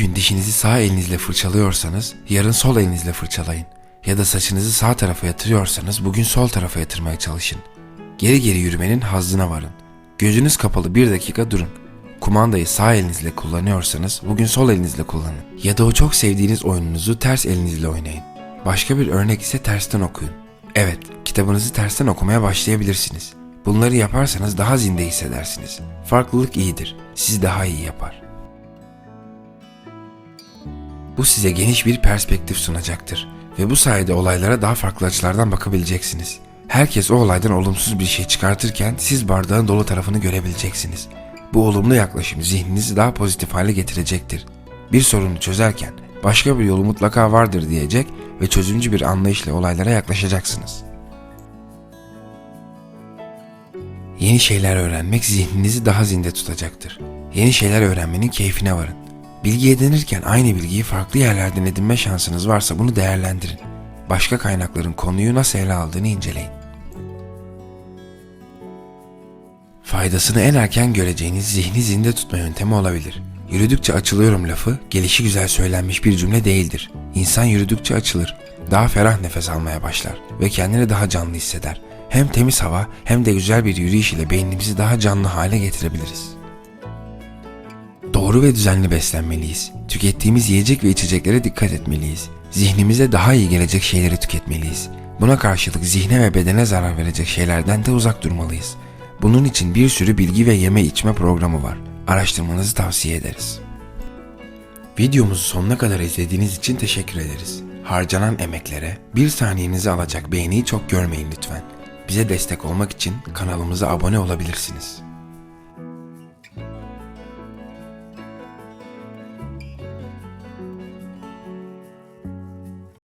Bugün dişinizi sağ elinizle fırçalıyorsanız yarın sol elinizle fırçalayın. Ya da saçınızı sağ tarafa yatırıyorsanız bugün sol tarafa yatırmaya çalışın. Geri geri yürümenin hazzına varın. Gözünüz kapalı bir dakika durun. Kumandayı sağ elinizle kullanıyorsanız bugün sol elinizle kullanın. Ya da o çok sevdiğiniz oyununuzu ters elinizle oynayın. Başka bir örnek ise tersten okuyun. Evet, kitabınızı tersten okumaya başlayabilirsiniz. Bunları yaparsanız daha zinde hissedersiniz. Farklılık iyidir. Sizi daha iyi yapar. Bu size geniş bir perspektif sunacaktır ve bu sayede olaylara daha farklı açılardan bakabileceksiniz. Herkes o olaydan olumsuz bir şey çıkartırken siz bardağın dolu tarafını görebileceksiniz. Bu olumlu yaklaşım zihninizi daha pozitif hale getirecektir. Bir sorunu çözerken başka bir yolu mutlaka vardır diyecek ve çözümcü bir anlayışla olaylara yaklaşacaksınız. Yeni şeyler öğrenmek zihninizi daha zinde tutacaktır. Yeni şeyler öğrenmenin keyfine varın. Bilgi edinirken aynı bilgiyi farklı yerlerden edinme şansınız varsa bunu değerlendirin. Başka kaynakların konuyu nasıl ele aldığını inceleyin. Faydasını en erken göreceğiniz zihni zinde tutma yöntemi olabilir. Yürüdükçe açılıyorum lafı, gelişi güzel söylenmiş bir cümle değildir. İnsan yürüdükçe açılır, daha ferah nefes almaya başlar ve kendini daha canlı hisseder. Hem temiz hava hem de güzel bir yürüyüş ile beynimizi daha canlı hale getirebiliriz. Doğru ve düzenli beslenmeliyiz. Tükettiğimiz yiyecek ve içeceklere dikkat etmeliyiz. Zihnimize daha iyi gelecek şeyleri tüketmeliyiz. Buna karşılık zihne ve bedene zarar verecek şeylerden de uzak durmalıyız. Bunun için bir sürü bilgi ve yeme içme programı var. Araştırmanızı tavsiye ederiz. Videomuzu sonuna kadar izlediğiniz için teşekkür ederiz. Harcanan emeklere bir saniyenizi alacak beğeniyi çok görmeyin lütfen. Bize destek olmak için kanalımıza abone olabilirsiniz.